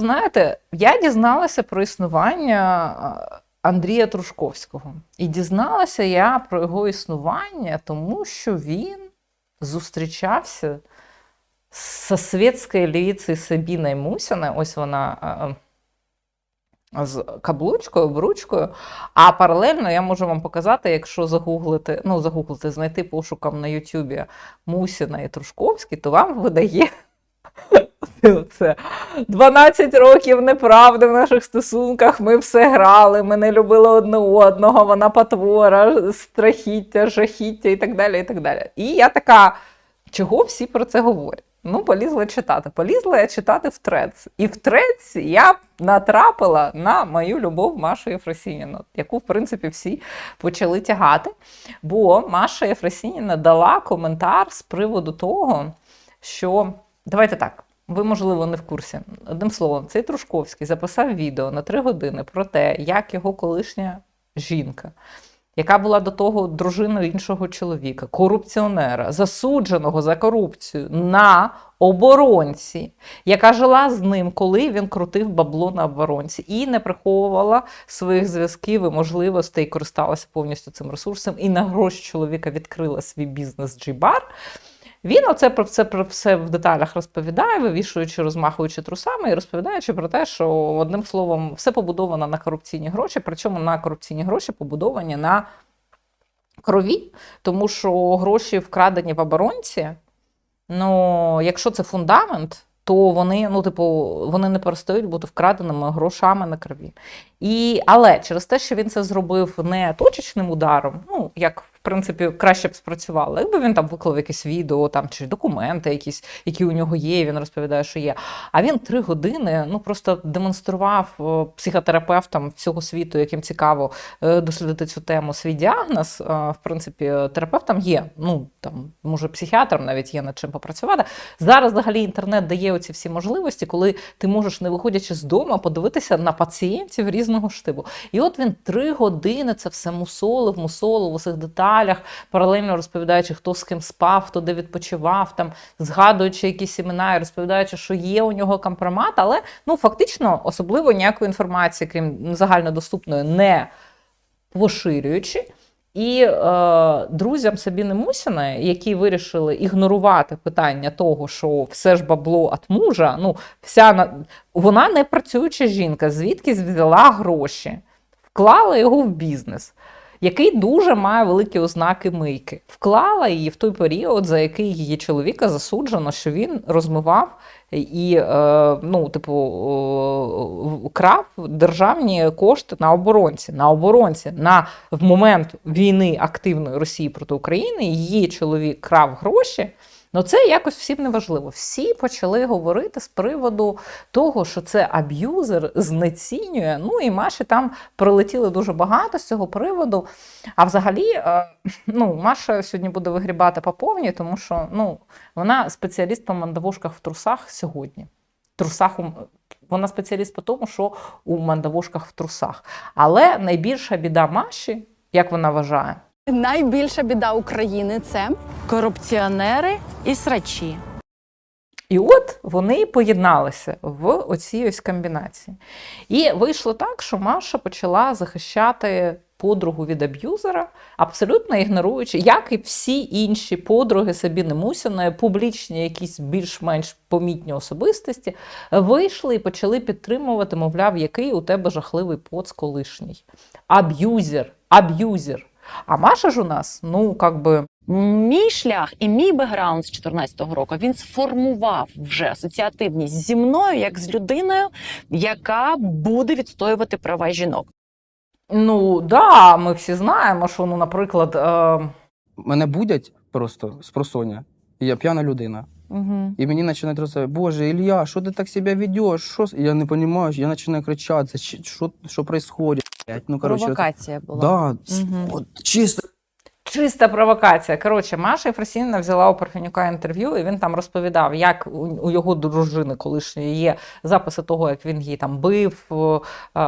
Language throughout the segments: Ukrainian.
Знаєте, я дізналася про існування Андрія Трушковського. І дізналася я про його існування, тому що він зустрічався з світською львицею Сабіною Мусіною. Ось вона з каблучкою, обручкою. А паралельно я можу вам показати, якщо загуглити, ну, загуглити, знайти пошуком на Ютубі Мусіна і Трушковський, то вам видає. Це 12 років неправди в наших стосунках. Ми все грали, ми не любили одне одного, вона потвора, страхіття, жахіття і так далі. І так далі. І я така, чого всі про це говорять? Ну, полізла читати. Полізла я читати в трец. І в треці я натрапила на мою любов Машу Єфросініну, яку, в принципі, всі почали тягати. Бо Маша Єфросініна дала коментар з приводу того, що давайте так. Ви, можливо, не в курсі. Одним словом, цей Трушковський записав відео на три години про те, як його колишня жінка, яка була до того дружиною іншого чоловіка, корупціонера, засудженого за корупцію на оборонці, яка жила з ним, коли він крутив бабло на оборонці, і не приховувала своїх зв'язків і можливостей, користалася повністю цим ресурсом, і на гроші чоловіка відкрила свій бізнес Джібар. Він оце про це про все в деталях розповідає, вивішуючи, розмахуючи трусами і розповідаючи про те, що одним словом все побудовано на корупційні гроші, причому на корупційні гроші побудовані на крові, тому що гроші вкрадені в оборонці. Ну, якщо це фундамент, то вони, ну, типу, вони не перестають бути вкраденими грошами на крові. І, але через те, що він це зробив не точечним ударом, ну, як в принципі краще б спрацювало, якби він там виклав якесь відео там, чи документи, якісь, які у нього є, він розповідає, що є. А він три години ну, просто демонстрував е, психотерапевтам всього світу, яким цікаво е, дослідити цю тему, свій діагноз. Е, В принципі, терапевтам є, ну там, може, психіатрам навіть є над чим попрацювати. Зараз взагалі інтернет дає оці всі можливості, коли ти можеш, не виходячи з дому, подивитися на пацієнтів різного штибу. І от він три години це все мусолив, мусолив усіх деталях, паралельно розповідаючи, хто з ким спав, хто де відпочивав, там згадуючи якісь імена і розповідаючи, що є у нього компромат, але ну фактично особливо ніякої інформації, крім загальнодоступної, не поширюючи. І е, друзям Сабіни Мусіної, які вирішили ігнорувати питання того, що все ж бабло від мужа, ну вся на- вона не працююча жінка, звідки взяла гроші, вклала його в бізнес, який дуже має великі ознаки мийки. Вклала її в той період, за який її чоловіка засуджено, що він розмивав і, е, ну, типу, крав державні кошти на оборонці. На оборонці на в момент війни активної Росії проти України її чоловік крав гроші. Ну, це якось всім не важливо. Всі почали говорити з приводу того, що це аб'юзер знецінює. Ну і Маші там прилетіли дуже багато з цього приводу. А взагалі, е, ну, Маша сьогодні буде вигрібати по повній, тому що ну, вона спеціаліст по мандавошках в трусах сьогодні. Трусах у... Вона спеціаліст по тому, що у мандавошках в трусах. Але найбільша біда Маші, як вона вважає, Найбільша біда України це корупціонери і срачі. І от вони поєдналися в оцій ось комбінації. І вийшло так, що Маша почала захищати подругу від аб'юзера, абсолютно ігноруючи, як і всі інші подруги Сабіни Мусіної, публічні, якісь більш-менш помітні особистості, вийшли і почали підтримувати, мовляв, який у тебе жахливий поц колишній. Аб'юзер, аб'юзер. А Маша ж у нас, ну, як би. Мій шлях і мій бекграунд з 14-го року він сформував вже асоціативність зі мною як з людиною, яка буде відстоювати права жінок. Ну, да, ми всі знаємо, що, ну, наприклад, е, Мене будять просто з просоння, і я п'яна людина. Угу. І мені починають розповідати, Боже, Ілля, що ти так себе ведеш? Що? І я не розумію, я починаю кричати, «Чи- що, що відбувається? Ну, коротше, от- Провокація була. да, угу. От, чисто Чиста провокація. Коротше, Маша Єфросінівна взяла у Парфенюка інтерв'ю, і він там розповідав, як у, його дружини колишньої є записи того, як він її там бив, е,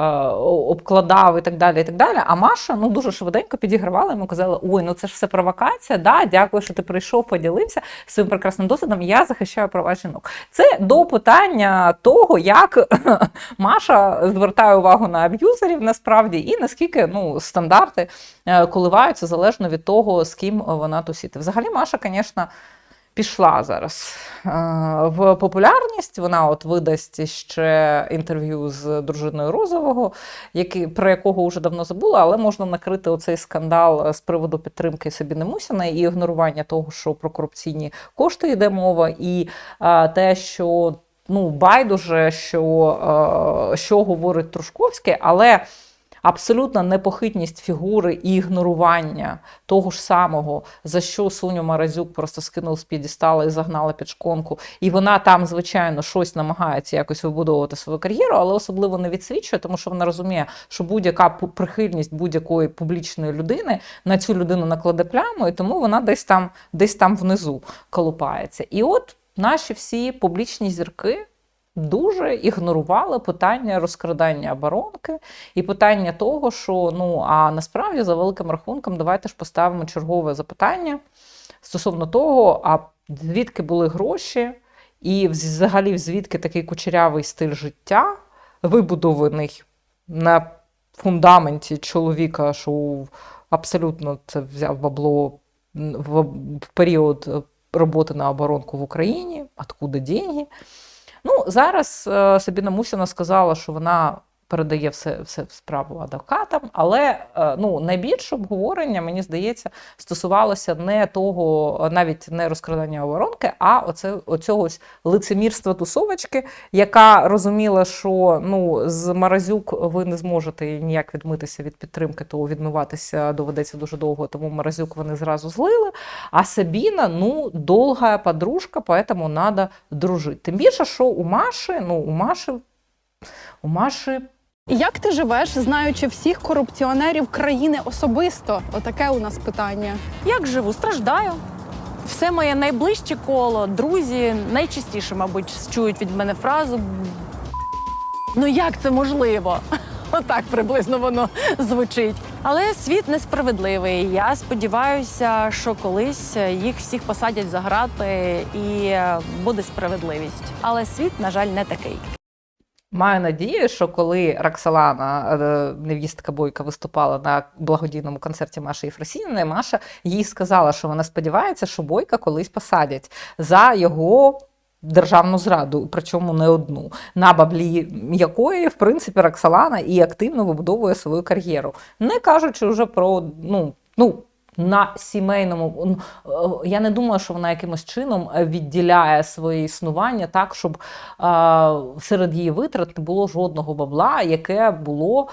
обкладав і так далі. і так далі. А Маша ну дуже швиденько підігравала йому, казала: Ой, ну це ж все провокація. Да, дякую, що ти прийшов, поділився своїм прекрасним досвідом. Я захищаю права жінок. Це до питання того, як Маша звертає увагу на аб'юзерів насправді, і наскільки ну, стандарти е, коливаються залежно від того, з ким вона тусіти. Взагалі, Маша, звісно, пішла зараз е, в популярність. Вона от видасть ще інтерв'ю з дружиною Розового, який, про якого вже давно забула, але можна накрити оцей скандал з приводу підтримки Сабіни Мусіної і ігнорування того, що про корупційні кошти йде мова, і е, те, що ну, байдуже, що, е, що говорить Трушковський, але абсолютна непохитність фігури і ігнорування того ж самого, за що Соню Маразюк просто скинув з п'єдестала і загнала під шконку. І вона там, звичайно, щось намагається якось вибудовувати свою кар'єру, але особливо не відсвічує, тому що вона розуміє, що будь-яка прихильність будь-якої публічної людини на цю людину накладе пляму, і тому вона десь там, десь там внизу колупається. І от наші всі публічні зірки. Дуже ігнорували питання розкрадання оборонки і питання того, що ну а насправді за великим рахунком давайте ж поставимо чергове запитання стосовно того, а звідки були гроші, і взагалі звідки такий кучерявий стиль життя, вибудований на фундаменті чоловіка, що абсолютно це взяв бабло в, період роботи на оборонку в Україні, откуда деньги. Ну, зараз е, Сабіна Мусіна сказала, що вона передає все, все в справу адвокатам, але е, ну, найбільше обговорення, мені здається, стосувалося не того, навіть не розкрадання оборонки, а оце, оцього ось лицемірства тусовочки, яка розуміла, що ну, з Маразюк ви не зможете ніяк відмитися від підтримки, то відмиватися доведеться дуже довго, тому Маразюк вони зразу злили. А Сабіна, ну, довга подружка, поэтому надо дружити. Тим більше, що у Маші, ну, у Маші, у Маші Як ти живеш, знаючи всіх корупціонерів країни особисто? Отаке у нас питання. Як живу? Страждаю. Все моє найближче коло, друзі найчастіше, мабуть, чують від мене фразу. Ну як це можливо? Отак приблизно воно звучить. Але світ несправедливий. Я сподіваюся, що колись їх всіх посадять за грати і буде справедливість. Але світ, на жаль, не такий. Маю надію, що коли Роксолана, е, невістка Бойка, виступала на благодійному концерті Маші Єфросініної, Маша їй сказала, що вона сподівається, що Бойка колись посадять за його державну зраду, причому не одну, на баблі якої, в принципі, Роксолана і активно вибудовує свою кар'єру. Не кажучи вже про ну, ну. На сімейному е, я не думаю, що вона якимось чином е, відділяє своє існування так, щоб серед її витрат не було жодного бабла, яке було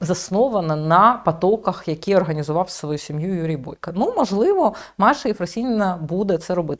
засноване на потоках, які організував свою сім'ю Юрій Бойко. Ну, можливо, Маша Єфросініна буде це робити.